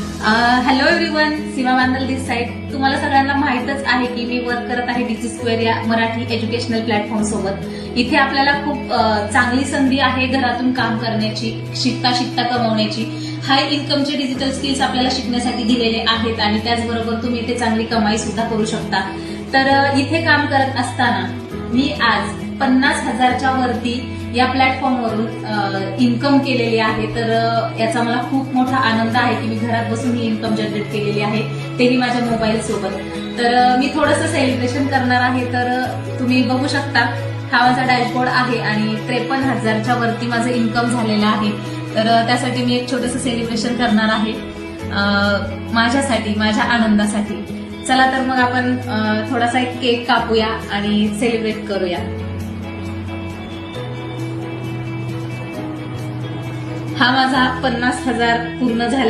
Hello everyone सीमा बांधल दिस side तुम्हाला सगळ्यांना माहीतच आहे की मी वर्क करत आहे डिजी स्क्वेअर या मराठी एज्युकेशनल प्लॅटफॉर्म सोबत. इथे आपल्याला खूप चांगली संधी आहे घरातून काम करण्याची शिकता शिकता कमवण्याची. हाय इन्कमचे डिजिटल स्किल्स आपल्याला शिकण्यासाठी दिलेले आहेत आणि त्याचबरोबर तुम्ही इथे चांगली कमाई सुद्धा करू शकता. तर इथे काम करत असताना मी आज पन्नास हजारच्या वरती या प्लॅटफॉर्मवरून इन्कम केलेली आहे. तर याचा मला खूप मोठा आनंद आहे की मी घरात बसून ही इन्कम जनरेट केलेली आहे. तेही माझ्या मोबाईल सोबत. तर मी थोडंसं सेलिब्रेशन करणार आहे. तर तुम्ही बघू शकता हा माझा डॅशबोर्ड आहे आणि त्रेपन्न हजारच्या वरती माझं इन्कम झालेलं आहे. तर त्यासाठी मी एक छोटंसं सेलिब्रेशन करणार आहे. माझ्यासाठी माझ्या आनंदासाठी. चला तर मग आपण थोडासा एक केक कापूया आणि सेलिब्रेट करूया. हा माझा पन्नास हजार पूर्ण झाले.